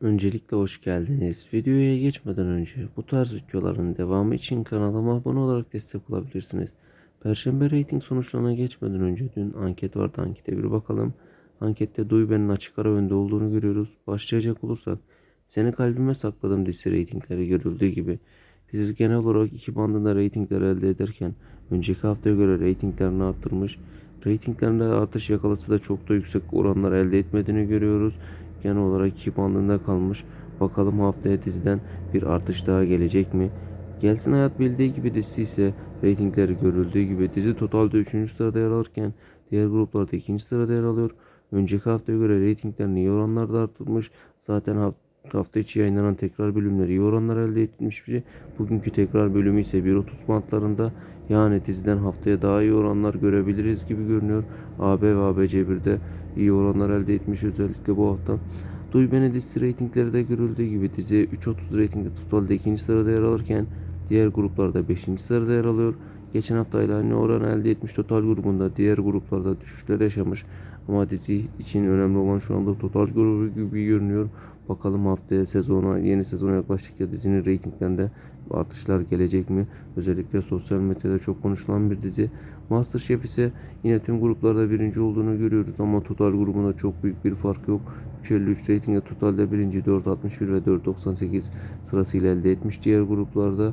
Öncelikle hoş geldiniz. Videoya geçmeden önce bu tarz videoların devamı için kanalıma abone olarak destek olabilirsiniz. Perşembe reyting sonuçlarına geçmeden önce dün anket vardı. Ankete bir bakalım. Ankette Duyben'in açık ara önde olduğunu görüyoruz. Başlayacak olursak seni kalbime sakladım dizisi reytingleri görüldüğü gibi. Dizi genel olarak iki bandında reytingler elde ederken önceki haftaya göre reytinglerini arttırmış. Reytinglerinde artış yakalası da çok da yüksek oranlar elde etmediğini görüyoruz. Genel olarak iki bandında kalmış. Bakalım haftaya diziden bir artış daha gelecek mi? Gelsin Hayat bildiği gibi dizisi ise reytingleri görüldüğü gibi dizi totalde 3. sırada yer alırken diğer gruplarda 2. sırada yer alıyor. Önceki haftaya göre reytinglerini iyi oranlarda arttırmış. Zaten hafta hafta içi yayınlanan tekrar bölümleri iyi oranlar elde etmiş biri. Bugünkü tekrar bölümü ise 1.30 bantlarında yani diziden haftaya daha iyi oranlar görebiliriz gibi görünüyor. AB ve ABC1'de iyi oranlar elde etmiş özellikle bu hafta. Duy Beni dizisi reytingleri de görüldüğü gibi dizi 3.30 reytingde totalde 2. sırada yer alırken diğer gruplarda 5. sırada yer alıyor. Geçen hafta ile aynı oran elde etmiş total grubunda diğer gruplarda düşüşler yaşamış. Ama dizi için önemli olan şu anda total grubu gibi görünüyor. Bakalım haftaya sezona yeni sezona yaklaştıkça dizinin reytinglerinde artışlar gelecek mi? Özellikle sosyal medyada çok konuşulan bir dizi. Masterchef ise yine tüm gruplarda birinci olduğunu görüyoruz ama total grubunda çok büyük bir fark yok. 3.53 reytingde totalde birinci 4.61 ve 4.98 sırasıyla elde etmiş diğer gruplarda.